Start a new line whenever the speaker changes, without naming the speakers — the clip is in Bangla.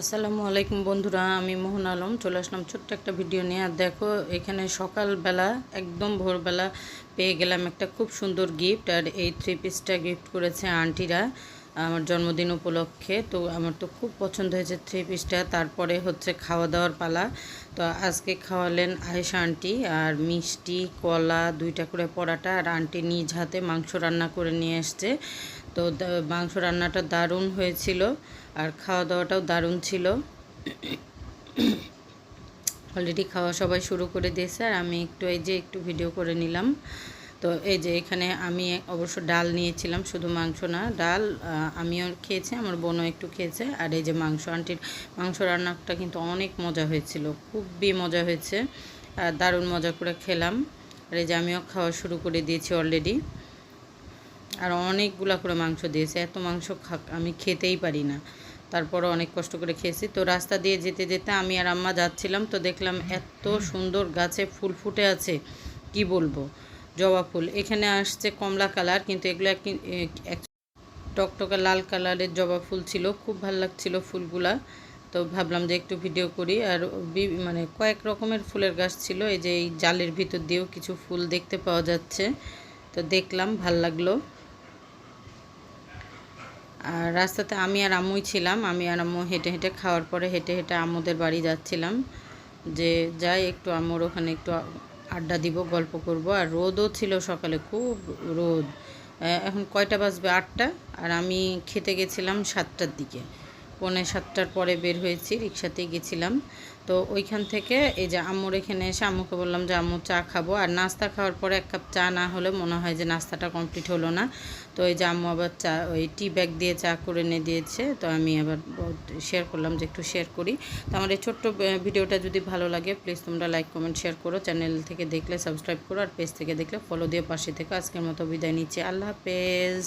আসসালামু আলাইকুম বন্ধুরা, আমি মোহন আলম। চলে আসলাম ছোট্ট একটা ভিডিও নিয়ে। আর দেখো, এখানে সকালবেলা, একদম ভোরবেলা পেয়ে গেলাম একটা খুব সুন্দর গিফট আর এই থ্রি পিসটা গিফট করেছে আন্টিরা। আমার জন্মদিন উপলক্ষে। তো আমার তো খুব পছন্দ হয়েছে থ্রি পিসটা তারপরে হচ্ছে খাওয়া দাওয়ার পালা। তো আজকে খাওয়ালেন আয়েশা আন্টি আর মিষ্টি, কলা, দুইটা করে পরাটা। আর আন্টি নিজ হাতে মাংস রান্না করে নিয়ে এসছে তো মাংস রান্নাটা দারুণ হয়েছিল। আর খাওয়া দাওয়াটাও দারুণ ছিল। অলরেডি খাওয়া সবাই শুরু করে দিয়েছে। আর আমি একটু এই যে একটু ভিডিও করে নিলাম। তো এই যে এখানে আমি অবশ্য ডাল নিয়েছিলাম, শুধু মাংস না, ডাল আমিও খেয়েছি, আমার বোনও একটু খেয়েছে। আর এই যে মাংস, আন্টির মাংস রান্নাটা কিন্তু অনেক মজা হয়েছিল, খুবই মজা হয়েছে। আর দারুণ মজা করে খেলাম। আর এই যে আমিও খাওয়া শুরু করে দিয়েছি অলরেডি আর অনেকগুলা করে মাংস দিয়েছে, এত মাংস আমি খেতেই পারি না। তারপরও অনেক কষ্ট করে খেয়েছি। তো রাস্তা দিয়ে যেতে যেতে আমি আর আম্মা যাচ্ছিলাম, তো দেখলাম এত সুন্দর গাছে ফুল ফুটে আছে, কি বলব? জবা ফুল। এখানে আসছে কমলা কালার, কিন্তু এগুলো টকটকে লাল কালারের জবা ফুল ছিল। খুব ভালো লাগছিল ফুলগুলা। তো ভাবলাম যে একটু ভিডিও করি। আর মানে কয়েক রকমের ফুলের গাছ ছিল। এই যে এই জালের ভিতর দিয়েও কিছু ফুল দেখতে পাওয়া যাচ্ছে। তো দেখলাম, ভালো লাগল। আর রাস্তাতে আমি আর আম্মুই ছিলাম। আমি আর আম্মু হেঁটে হেঁটে খাওয়ার পরে হেঁটে হেঁটে আম্মুদের বাড়ি যাচ্ছিলাম। যে যাই একটু আম্মুর ওখানে একটু আড্ডা দিব, গল্প করব। আর রোদও ছিল সকালে, খুব রোদ। এখন কয়টা বাজবে? আটটা। আর আমি খেতে গেছিলাম সাতটার দিকে। পৌনে সাতটার পরে বের হয়েছি, রিক্সাতেই গেছিলাম। তো ওইখান থেকে এই যে আম্মুর এখানে এসে আম্মুকে বললাম যে, আম্মু চা খাব। আর নাস্তা খাওয়ার পরে এক কাপ চা না হলে মনে হয় যে নাস্তাটা কমপ্লিট হলো না। তো এই যে আম্মু আবার চা, ওই টি ব্যাগ দিয়ে চা করে এনে দিয়েছে। তো আমি আবার শেয়ার করলাম যে একটু শেয়ার করি। তো আমার এই ছোট্ট ভিডিওটা যদি ভালো লাগে প্লিজ তোমরা লাইক কমেন্ট শেয়ার করো। চ্যানেল থেকে দেখলে সাবস্ক্রাইব করো। আর পেজ থেকে দেখলে ফলো দিয়ে পাশে থেকে। আজকের মতো বিদায় নিচ্ছি। আল্লাহ হাফেজ।